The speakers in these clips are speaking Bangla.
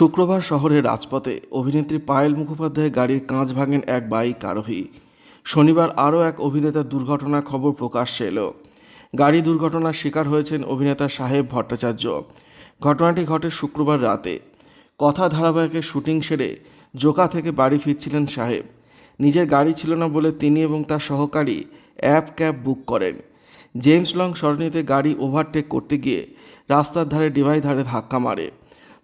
শুক্রবার শহরের রাজপথে অভিনেত্রী পায়েল মুখোপাধ্যায়ের গাড়ির কাঁচ ভাঙেন এক বাইক আরোহী। শনিবার আরও এক অভিনেতার দুর্ঘটনার খবর প্রকাশ্যে এলো। গাড়ি দুর্ঘটনার শিকার হয়েছেন অভিনেতা সাহেব ভট্টাচার্য। ঘটনাটি ঘটে শুক্রবার রাতে। কথা ধারাবাহিকের শুটিং সেরে জোকা থেকে বাড়ি ফিরছিলেন সাহেব। নিজের গাড়ি ছিল না বলে তিনি এবং তার সহকারী অ্যাপ ক্যাব বুক করেন। জেমস লং সরণিতে গাড়ি ওভারটেক করতে গিয়ে রাস্তার ধারে ডিভাই ধারে ধাক্কা মারে।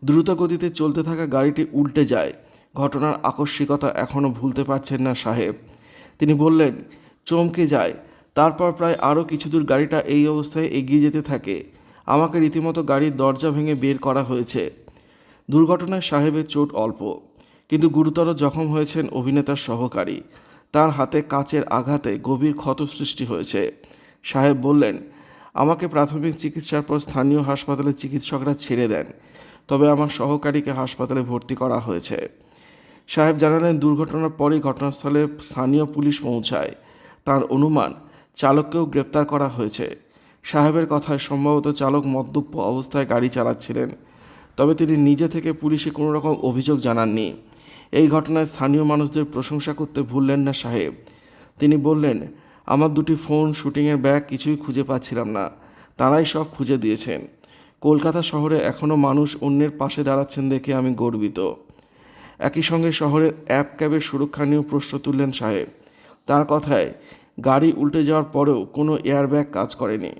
দ্রুত গতিতে চলতে থাকা গাড়িটি উল্টে যায়। ঘটনার আকস্মিকতা এখনও ভুলতে পারছেন না সাহেব। তিনি বললেন, চমকে যায়। তারপর প্রায় আরও কিছু দূর গাড়িটা এই অবস্থায় এগিয়ে যেতে থাকে। আমাকে রীতিমতো গাড়ির দরজা ভেঙে বের করা হয়েছে। দুর্ঘটনায় সাহেবের চোট অল্প, কিন্তু গুরুতর জখম হয়েছেন অভিনেতার সহকারী। তার হাতে কাচের আঘাতে গভীর ক্ষত সৃষ্টি হয়েছে। সাহেব বললেন, আমাকে প্রাথমিক চিকিৎসার পর স্থানীয় হাসপাতালে চিকিৎসকরা ছেড়ে দেন। তবে আমার সহকারীকে হাসপাতালে ভর্তি করা হয়েছে। সাহেব জানালেন, দুর্ঘটনার পরই ঘটনাস্থলে স্থানীয় পুলিশ পৌঁছায়। তার অনুমান, চালককেও গ্রেপ্তার করা হয়েছে। সাহেবের কথায় সম্ভবত চালক মদ্যপ অবস্থায় গাড়ি চালাচ্ছিলেন, তবে তিনি নিজে থেকে পুলিশে কোনো রকম অভিযোগ জানাননি। এই ঘটনায় স্থানীয় মানুষদের প্রশংসা করতে ভুললেন না সাহেব। তিনি বললেন, আমার দুটি ফোন, শুটিংয়ের ব্যাগ কিছুই খুঁজে পাচ্ছিলাম না। তারাই সব খুঁজে দিয়েছেন। কলকাতা শহরে এখনও মানুষ অন্যের পাশে দাঁড়াচ্ছেন দেখে আমি গর্বিত। একই সঙ্গে শহরের অ্যাপ ক্যাবের সুরক্ষা নিয়েও প্রশ্ন তুললেন সাহেব। তার কথায়, গাড়ি উল্টে যাওয়ার পরেও কোনো এয়ারব্যাগ কাজ করেনি।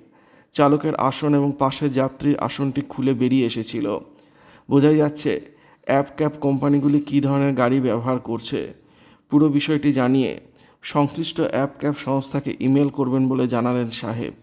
চালকের আসন এবং পাশের যাত্রীর আসনটি খুলে বেরিয়ে এসেছিল। বোঝাই যাচ্ছে, অ্যাপ ক্যাব কোম্পানিগুলি কী ধরনের গাড়ি ব্যবহার করছে। পুরো বিষয়টি জানিয়ে সংশ্লিষ্ট অ্যাপ ক্যাব সংস্থাকে ইমেল করবেন বলে জানালেন সাহেব।